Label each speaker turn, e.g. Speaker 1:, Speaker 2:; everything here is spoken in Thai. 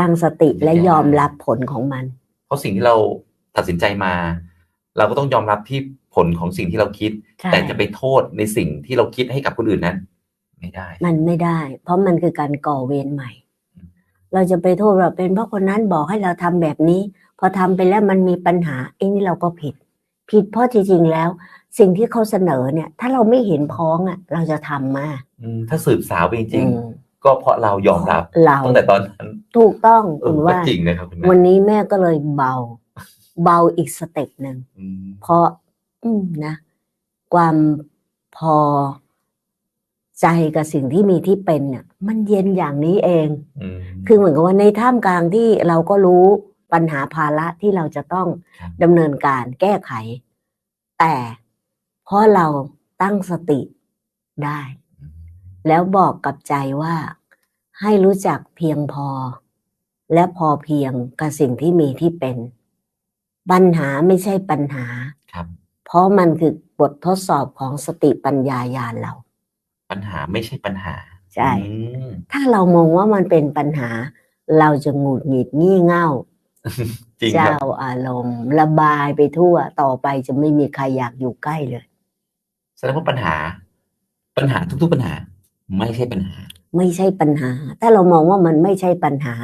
Speaker 1: ตั้งสติและ
Speaker 2: วิทยาย
Speaker 1: ยอมรับผลของมัน
Speaker 2: เพราะสิ่งที่เราตัดสินใจมา เราก็ต้องยอมรับที่ผลของสิ่งที่เราคิด
Speaker 1: ใช่
Speaker 2: แต่จะไปโทษในสิ่งที่เราคิดให้กับคนอื่นนั้น ไม่ได้
Speaker 1: มันไม่ได้ เพราะมันคือการก่อเวรใหม่ เราจะไปโทษว่าเป็นเพราะคนนั้นบอกให้เราทำแบบนี้ พอทำไปแล้วมันมีปัญหาไอ้นี่เราก็ผิด ผิดเพราะจริงๆแล้ว สิ่งที่เขาเสนอเนี่ย ถ้าเราไม่เห็นพ้องอะ เราจะทำมา
Speaker 2: อืมถ้าสืบสาวไปจริง
Speaker 1: อืม
Speaker 2: ๆ ก็เพราะเรายอมรับ
Speaker 1: เรา
Speaker 2: ตั้งแต่ตอนนั้น
Speaker 1: ถูกต้อง
Speaker 2: เอ
Speaker 1: คุ
Speaker 2: อ
Speaker 1: ณ
Speaker 2: ก็
Speaker 1: ว่า
Speaker 2: จริงนะครับคุณแม่
Speaker 1: วันนี้แม่ก็เลยเบา เบาอีกสเต็ปหนึ่ง
Speaker 2: อืม
Speaker 1: เพราะอืมนะ ความพอใจกับสิ่งที่มีที่เป็นเนี่ยมันเย็นอย่างนี้เอง
Speaker 2: อืม
Speaker 1: คือเหมือนกับว่าในท่ามกลางที่เราก็รู้ปัญหาภาระที่เราจะต้อง
Speaker 2: ครับ
Speaker 1: ดำเนินการแก้ไข แต่เพราะเราตั้งสติได้ แล้วบอกกับใจว่า ให้รู้จักเพียงพอ และพอเพียงกับสิ่งที่มีที่เป็น ปัญหาไม่ใช่ปัญหา
Speaker 2: ครับ
Speaker 1: เพราะมันคือบททดสอบของสติปัญญาญาณเรา
Speaker 2: ปัญหาไม่ใช่ปัญหา
Speaker 1: ใช่
Speaker 2: อืม
Speaker 1: ถ้าเรามองว่ามันเป็นปัญหา เราจะหงุดหงิดงี่เง่า
Speaker 2: จริงค
Speaker 1: เจ้า
Speaker 2: รับ
Speaker 1: อารมณ์ ระบายไปทั่วต่อไปจะไม่มีใครอยากอยู่ใกล้เลย
Speaker 2: แสดงว่าปัญหา ปัญหาทุก ๆปัญหา ไม่ใช่ปัญหา
Speaker 1: ไม่ใช่ปัญหา ถ้าเรามองว่ามันไม่ใช่ปัญหา